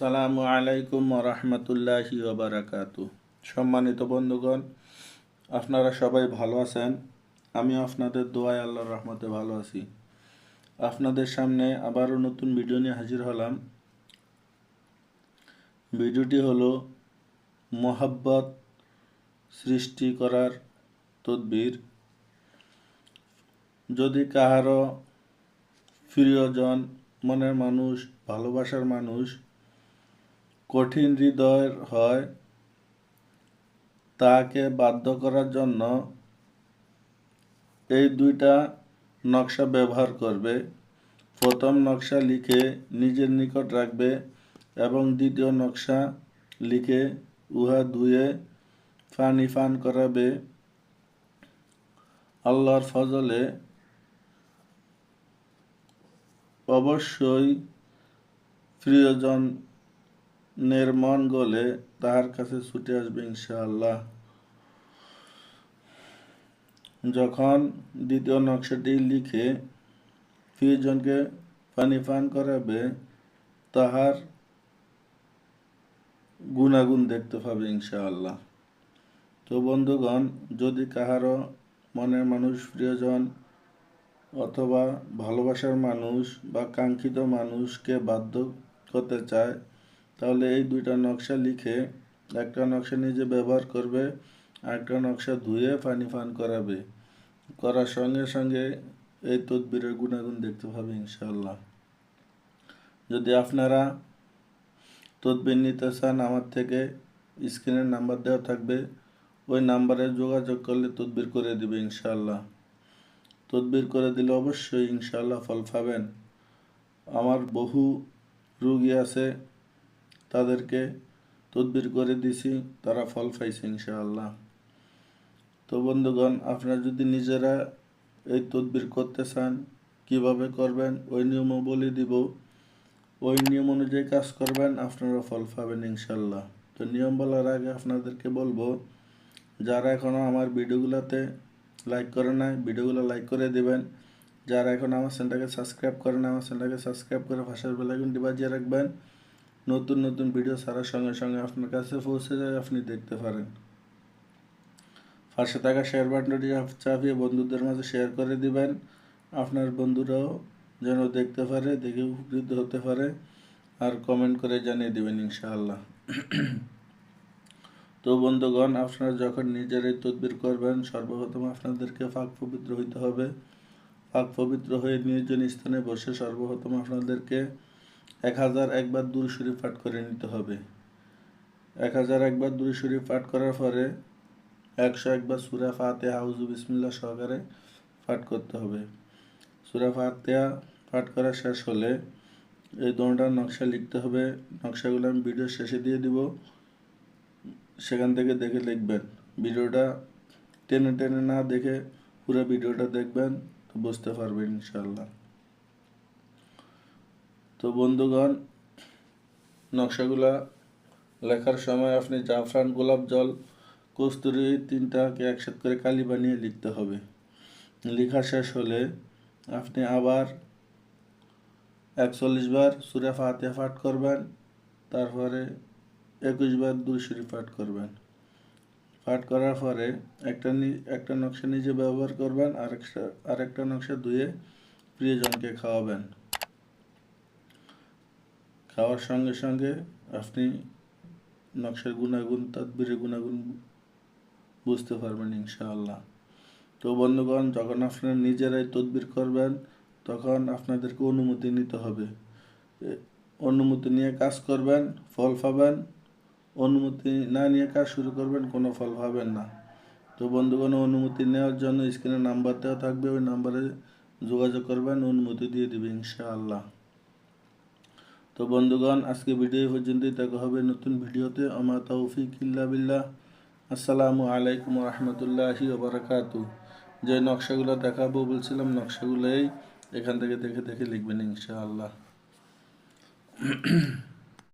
আসসালামু আলাইকুম রহমতুল্লাহি ওবরাকাতু সম্মানিত বন্ধুগণ, আপনারা সবাই ভালো আছেন? আমি আপনাদের দোয়ায় আল্লাহর রহমতে ভালো আছি। আপনাদের সামনে আবারও নতুন ভিডিও নিয়ে হাজির হলাম। ভিডিওটি হলো মোহাব্বত সৃষ্টি করার তদবির। যদি কাহারও প্রিয়জন, মনের মানুষ, ভালোবাসার মানুষ কঠিন হৃদয়ের হয়, তাকে বাধ্য করার জন্য এই দুইটা নকশা ব্যবহার করবে। প্রথম নকশা লিখে নিজের নিকট রাখবে এবং দ্বিতীয় নকশা লিখে উহা ধুয়ে পানি পান করাবে। আল্লাহর ফজলে অবশ্যই মন গলে তাহার কাছে ছুটে আসবে ইনশাআল্লাহ। যখন দ্বিতীয় নকশাটি লিখে প্রিয়জনকে পানি পান করাবে, তাহার গুণাগুণ দেখতে পাবে ইনশাআল্লাহ। তো বন্ধুগণ, যদি কাহারও মনের মানুষ, প্রিয়জন অথবা ভালোবাসার মানুষ বা কাঙ্ক্ষিত মানুষকে বাধ্য করতে চায় তাহলে এই দুইটা নকশা লিখে একটা নকশা নিজে ব্যবহার করবে আরেকটা নকশা ধুয়ে পানি পান করাবে। করার সঙ্গে সঙ্গে এই তদবিরের গুণাগুণ দেখতে পাবে ইনশাল্লাহ যদি আপনারা তদবির নিতে চান, আমার থেকে স্ক্রিনের নাম্বার দেওয়া থাকবে। ওই নাম্বারে যোগাযোগ করলে তদবির করে দিবে ইনশাল্লাহ তদবির করে দিলে অবশ্যই ইনশাল্লাহ ফল পাবেন। আমার বহু রুগী আছে তাদেরকে তদবির করে দিছি, তারা ফল পাইছে ইনশাআল্লাহ। তো বন্ধুগণ, আপনারা যদি নিজেরা এই তদবির করতে চান, কীভাবে করবেন, ওই নিয়মও বলে দিব। ওই নিয়ম অনুযায়ী কাজ করবেন, আপনারা ফল পাবেন ইনশাল্লাহ তো নিয়ম বলার আগে আপনাদেরকে বলব, যারা এখনও আমার ভিডিওগুলোতে লাইক করে নাই, ভিডিওগুলো লাইক করে দিবেন। যারা এখন আমার চ্যানেলটাকে সাবস্ক্রাইব করে করেন আমার চ্যানেলটাকে সাবস্ক্রাইব করে ভাষার বেলাগুনটি বাজিয়ে রাখবেন। নতুন নতুন ভিডিও ছাড়ার সঙ্গে সঙ্গে আপনার কাছে পৌঁছে যায়, আপনি দেখতে পারেন। পাশে থাকা শেয়ার বাটনটি চাপিয়ে বন্ধুদের মাঝে শেয়ার করে দিবেন। আপনার বন্ধুরাও যেন দেখতে পারে, দেখে উপকৃত হতে পারে, আর কমেন্ট করে জানিয়ে দেবেন ইনশাআল্লাহ। তো বন্ধুগণ, আপনারা যখন নিজেরাই তদবির করবেন, সর্বপ্রথম আপনাদেরকে ফাঁক পবিত্র হইতে হবে। পাক পবিত্র হয়ে নির্জন স্থানে বসে সর্বপ্রথম আপনাদেরকে এক হাজার একবার দূর শরীফ পাঠ করে নিতে হবে। এক হাজার একবার দূর শরীফ পাঠ করার পরে একশো একবার সুরা ফাতে হাউজু বিসমিল্লা সহকারে পাঠ করতে হবে। সুরা ফাতেহা পাঠ করা শেষ হলে এই দোনোটা নকশা লিখতে হবে। নকশাগুলো আমি ভিডিও শেষে দিয়ে দিব। সেখান থেকে দেখে লিখবেন। ভিডিওটা টেনে টেনে না দেখে পুরো ভিডিওটা দেখবেন, তো বুঝতে পারবেন ইনশাল্লাহ তো বন্ধুগণ, নকশাগুলা লেখার সময় আপনি জাফরান গোলাপ জল, কস্তুরি তিনটাকে একসাথে করে কালি বানিয়ে লিখতে হবে। লেখা শেষ হলে আপনি আবার একচল্লিশ বার সুরে ফাতে পাঠ করবেন, তারপরে একুশ বার দুই শরীফ পাঠ করবেন। পাঠ করার পরে একটা একটা নকশা নিজে ব্যবহার করবেন আর একটা আরেকটা নকশা ধুয়ে প্রিয়জনকে খাওয়াবেন। খাওয়ার সঙ্গে সঙ্গে আপনি নকশার গুণাগুণ, তদবিরের গুণাগুণ বুঝতে পারবেন ইনশাআল্লাহ। তো বন্ধুগণ, যখন আপনারা নিজেরাই তদবির করবেন, তখন আপনাদেরকে অনুমতি নিতে হবে। অনুমতি নিয়ে কাজ করবেন, ফল পাবেন। অনুমতি না নিয়ে কাজ শুরু করবেন, কোনো ফল পাবেন না। তো বন্ধুগণ, অনুমতি নেওয়ার জন্য স্ক্রিনে নাম্বার দেওয়া থাকবে, ওই নাম্বারে যোগাযোগ করবেন, অনুমতি দিয়ে দেবে ইনশাআল্লাহ। তো বন্ধুগণ, আজকে ভিডিও পর্যন্তই। দেখা হবে নতুন ভিডিওতে। আমার তৌফিক ইল্লা বিল্লাহ। আসসালামু আলাইকুম রহমতুল্লাহি ওবরাকাতু যে নকশাগুলো দেখাবো, বলছিলাম নকশাগুলোই এখান থেকে দেখে দেখে লিখবেন ইনশাআল্লাহ।